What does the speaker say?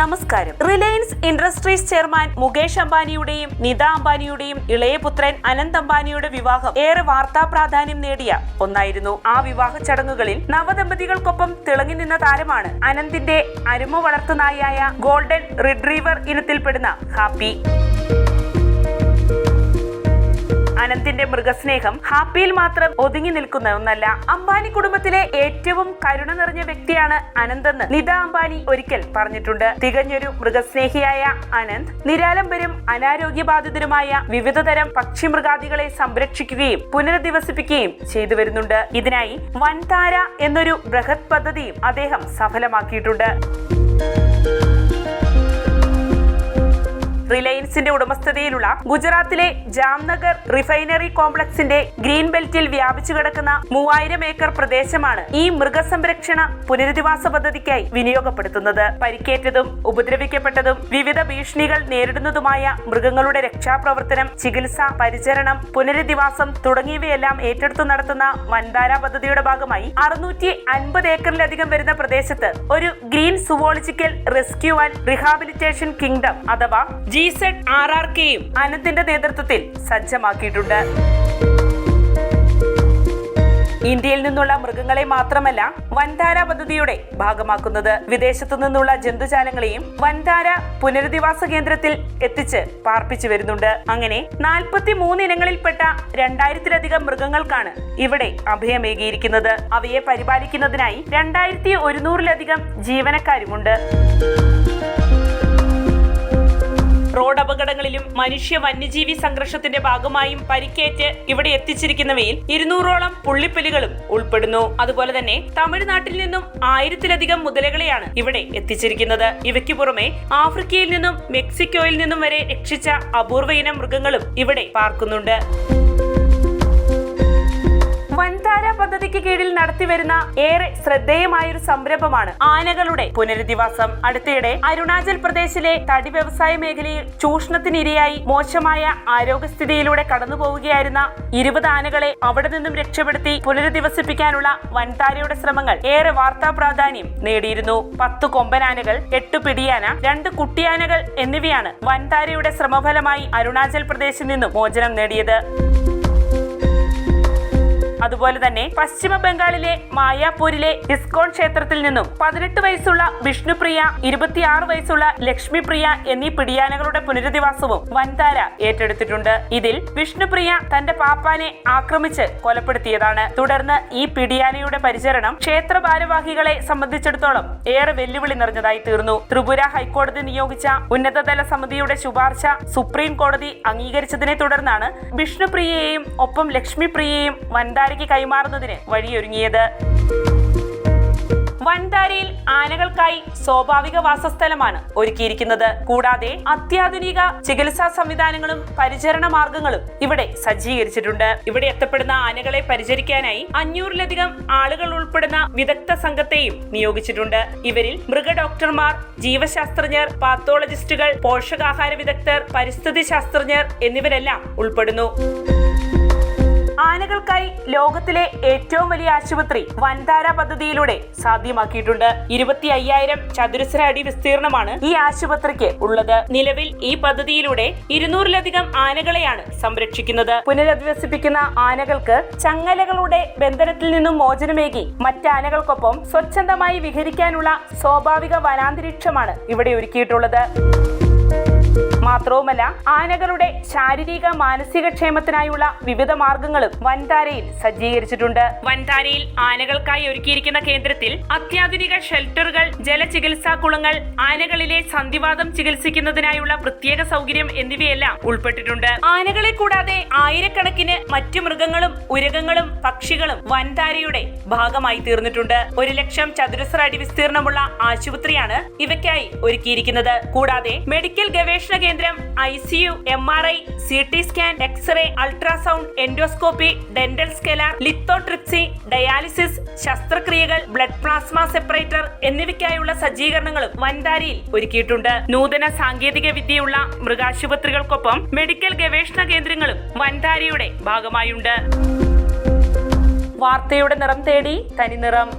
നമസ്കാരം. Reliance Industries chairman Mukesh അംബാനിയുടെയും നിത അംബാനിയുടെയും ഇളയ പുത്രൻ അനന്ത് അംബാനിയുടെ വിവാഹം ഏറെ വാർത്താ പ്രാധാന്യം നേടിയ ഒന്നായിരുന്നു. ആ വിവാഹ ചടങ്ങുകളിൽ നവദമ്പതികൾക്കൊപ്പം തിളങ്ങി നിന്ന താരമാണ് അനന്തിന്റെ അരുമ വളർത്തുനായായ ഗോൾഡൻ റിട്രീവർ ഇനത്തിൽപ്പെടുന്ന ഹാപ്പി. അനന്തിന്റെ മൃഗസ്നേഹം ഹാപ്പിയിൽ മാത്രം ഒതുങ്ങി നിൽക്കുന്ന ഒന്നല്ല. അംബാനി കുടുംബത്തിലെ ഏറ്റവും കരുണ നിറഞ്ഞ വ്യക്തിയാണ് അനന്തെന്ന് നിത അംബാനി ഒരിക്കൽ പറഞ്ഞിട്ടുണ്ട്. തികഞ്ഞൊരു മൃഗസ്നേഹിയായ അനന്ത് നിരാലംബരും അനാരോഗ്യബാധിതരുമായ വിവിധതരം പക്ഷിമൃഗാദികളെ സംരക്ഷിക്കുകയും പുനരധിവസിപ്പിക്കുകയും ചെയ്തു വരുന്നുണ്ട്. ഇതിനായി വൻതാര എന്നൊരു ബൃഹത് പദ്ധതിയും അദ്ദേഹം സഫലമാക്കിയിട്ടുണ്ട്. റിലയൻസിന്റെ ഉടമസ്ഥതയിലുള്ള ഗുജറാത്തിലെ ജാംനഗർ റിഫൈനറി കോംപ്ലക്സിന്റെ ഗ്രീൻ ബെൽറ്റിൽ വ്യാപിച്ചു കിടക്കുന്ന മൂവായിരം ഏക്കർ പ്രദേശമാണ് ഈ മൃഗസംരക്ഷണ പുനരധിവാസ പദ്ധതിക്കായി വിനിയോഗപ്പെടുത്തുന്നത്. പരിക്കേറ്റതും ഉപദ്രവിക്കപ്പെട്ടതും വിവിധ ഭീഷണികൾ നേരിടുന്നതുമായ മൃഗങ്ങളുടെ രക്ഷാപ്രവർത്തനം ചികിത്സ പരിചരണം പുനരധിവാസം തുടങ്ങിയവയെല്ലാം ഏറ്റെടുത്തു നടത്തുന്ന വൻതാര പദ്ധതിയുടെ ഭാഗമായി അറുന്നൂറ്റി അൻപത് ഏക്കറിലധികം വരുന്ന പ്രദേശത്ത് ഒരു green zoological rescue and rehabilitation kingdom അഥവാ ജി സെഡ് ആർ ആർ കെയും അനന്തിന്റെ നേതൃത്വത്തിൽ സജ്ജമാക്കിയിട്ടുണ്ട്. ഇന്ത്യയിൽ നിന്നുള്ള മൃഗങ്ങളെ മാത്രമല്ല വൻധാര പദ്ധതിയുടെ ഭാഗമാക്കുന്നത്. വിദേശത്തു നിന്നുള്ള ജന്തുജാലങ്ങളെയും വൻധാര പുനരധിവാസ കേന്ദ്രത്തിൽ എത്തിച്ച് പാർപ്പിച്ചു വരുന്നുണ്ട്. അങ്ങനെ നാൽപ്പത്തി മൂന്ന് ഇനങ്ങളിൽപ്പെട്ട രണ്ടായിരത്തിലധികം മൃഗങ്ങൾക്കാണ് ഇവിടെ അഭയമേകിയിരിക്കുന്നത്. അവയെ പരിപാലിക്കുന്നതിനായി രണ്ടായിരത്തി ഒരുന്നൂറിലധികം ജീവനക്കാരുമുണ്ട്. റോഡ് അപകടങ്ങളിലും മനുഷ്യ വന്യജീവി സംഘർഷത്തിന്റെ ഭാഗമായും പരിക്കേറ്റ് ഇവിടെ എത്തിച്ചിരിക്കുന്നവയിൽ ഇരുന്നൂറോളം പുള്ളിപ്പലികളും ഉൾപ്പെടുന്നു. അതുപോലെ തന്നെ തമിഴ്നാട്ടിൽ നിന്നും ആയിരത്തിലധികം മുതലകളെയാണ് ഇവിടെ എത്തിച്ചിരിക്കുന്നത്. ഇവയ്ക്ക് പുറമെ ആഫ്രിക്കയിൽ നിന്നും മെക്സിക്കോയിൽ നിന്നും വരെ രക്ഷിച്ച അപൂർവ ഇനം മൃഗങ്ങളും ഇവിടെ പാർക്കുന്നുണ്ട്. പദ്ധതിക്ക് കീഴിൽ നടത്തിവരുന്ന ഏറെ ശ്രദ്ധേയമായ ഒരു സംരംഭമാണ് ആനകളുടെ പുനരധിവാസം. അടുത്തിടെ അരുണാചൽ പ്രദേശിലെ തടി വ്യവസായ മേഖലയിൽ ചൂഷണത്തിനിരയായി മോശമായ ആരോഗ്യസ്ഥിതിയിലൂടെ കടന്നു പോവുകയായിരുന്ന ഇരുപത് ആനകളെ അവിടെ നിന്നും രക്ഷപ്പെടുത്തി പുനരധിവസിപ്പിക്കാനുള്ള വൻതാരയുടെ ശ്രമങ്ങൾ ഏറെ വാർത്താ പ്രാധാന്യം നേടിയിരുന്നു. പത്ത് കൊമ്പനാനകൾ എട്ട് പിടിയാന രണ്ട് കുട്ടിയാനകൾ എന്നിവയാണ് വൻതാരയുടെ ശ്രമഫലമായി അരുണാചൽ പ്രദേശിൽ നിന്നും മോചനം നേടിയത്. അതുപോലെ തന്നെ പശ്ചിമ ബംഗാളിലെ മായാപൂരിലെ ഇസ്കോൺ ക്ഷേത്രത്തിൽ നിന്നും പതിനെട്ട് വയസ്സുള്ള വിഷ്ണുപ്രിയ ഇരുപത്തിയാറ് വയസ്സുള്ള ലക്ഷ്മിപ്രിയ എന്നീ പിടിയാനകളുടെ പുനരധിവാസവും വൻതാര ഏറ്റെടുത്തിട്ടുണ്ട്. ഇതിൽ വിഷ്ണുപ്രിയ തന്റെ പാപ്പാനെ ആക്രമിച്ച് കൊലപ്പെടുത്തിയതാണ്. തുടർന്ന് ഈ പിടിയാനയുടെ പരിചരണം ക്ഷേത്ര ഭാരവാഹികളെ സംബന്ധിച്ചിടത്തോളം ഏറെ വെല്ലുവിളി നിറഞ്ഞതായി തീർന്നു. ത്രിപുര ഹൈക്കോടതി നിയോഗിച്ച ഉന്നതതല സമിതിയുടെ ശുപാർശ സുപ്രീം കോടതി അംഗീകരിച്ചതിനെ തുടർന്നാണ് വിഷ്ണുപ്രിയയെയും ഒപ്പം ലക്ഷ്മിപ്രിയയെയും വൻതാര വൻതാരയ്ക്ക് കൈമാറുന്നതിന് വഴിയൊരുങ്ങിയത്. വൻതാരയിൽ ആനകൾക്കായി സ്വാഭാവിക വാസസ്ഥലമാണ് ഒരുക്കിയിരിക്കുന്നത്. കൂടാതെ അത്യാധുനിക ചികിത്സാ സംവിധാനങ്ങളും പരിചരണ മാർഗങ്ങളും ഇവിടെ സജ്ജീകരിച്ചിട്ടുണ്ട്. ഇവിടെ എത്തപ്പെടുന്ന ആനകളെ പരിചരിക്കാനായി അഞ്ഞൂറിലധികം ആളുകൾ ഉൾപ്പെടുന്ന വിദഗ്ധ സംഘത്തെയും നിയോഗിച്ചിട്ടുണ്ട്. ഇവരിൽ മൃഗ ഡോക്ടർമാർ ജീവശാസ്ത്രജ്ഞർ പാത്തോളജിസ്റ്റുകൾ പോഷകാഹാര വിദഗ്ധർ പരിസ്ഥിതി ശാസ്ത്രജ്ഞർ എന്നിവരെല്ലാം ഉൾപ്പെടുന്നു. ആനകൾക്കായി ലോകത്തിലെ ഏറ്റവും വലിയ ആശുപത്രി വൻതാര പദ്ധതിയിലൂടെ സാധ്യമാക്കിയിട്ടുണ്ട്. ഇരുപത്തി അയ്യായിരം ചതുരശ്ര അടി വിസ്തീർണമാണ് ഈ ആശുപത്രിക്ക് ഉള്ളത്. നിലവിൽ ഈ പദ്ധതിയിലൂടെ ഇരുന്നൂറിലധികം ആനകളെയാണ് സംരക്ഷിക്കുന്നത്. പുനരധിവസിപ്പിക്കുന്ന ആനകൾക്ക് ചങ്ങലകളുടെ ബന്ധനത്തിൽ നിന്നും മോചനമേകി മറ്റാനകൾക്കൊപ്പം സ്വച്ഛന്തമായി വിഹരിക്കാനുള്ള സ്വാഭാവിക വനാന്തരീക്ഷമാണ് ഇവിടെ ഒരുക്കിയിട്ടുള്ളത്. മാത്രവുമല്ല ആനകളുടെ ശാരീരിക മാനസിക ക്ഷേമത്തിനായുള്ള വിവിധ മാർഗങ്ങളും വൻതാരയിൽ സജ്ജീകരിച്ചിട്ടുണ്ട്. വൻതാരയിൽ ആനകൾക്കായി ഒരുക്കിയിരിക്കുന്ന കേന്ദ്രത്തിൽ അത്യാധുനിക ഷെൽട്ടറുകൾ ജലചികിത്സാ കുളങ്ങൾ ആനകളിലെ സന്ധിവാദം ചികിത്സിക്കുന്നതിനായുള്ള പ്രത്യേക സൗകര്യം എന്നിവയെല്ലാം ഉൾപ്പെട്ടിട്ടുണ്ട്. ആനകളെ കൂടാതെ ആയിരക്കണക്കിന് മറ്റു മൃഗങ്ങളും ഉരകങ്ങളും പക്ഷികളും വൻതാരയുടെ ഭാഗമായി തീർന്നിട്ടുണ്ട്. ഒരു ലക്ഷം ചതുരശ്ര അടി വിസ്തീർണമുള്ള ആശുപത്രിയാണ് ഇവയ്ക്കായി ഒരുക്കിയിരിക്കുന്നത്. കൂടാതെ മെഡിക്കൽ ഗവേഷണ കേന്ദ്രം I C U M R I C T scan X-ray ultrasound endoscopy dental scaler lithotripsy dialysis ശസ്ത്രക്രിയകൾ ബ്ലഡ് പ്ലാസ്മ സെപ്പറേറ്റർ എന്നിവയ്ക്കായുള്ള സജ്ജീകരണങ്ങളും വൻതാരിയിൽ ഒരുക്കിയിട്ടുണ്ട്. നൂതന സാങ്കേതിക വിദ്യയുള്ള മൃഗാശുപത്രികൾക്കൊപ്പം മെഡിക്കൽ ഗവേഷണ കേന്ദ്രങ്ങളും വൻതാരിയുടെ ഭാഗമായുണ്ട്. വാർത്തയുടെ നിറം തേടി തനിനിറം.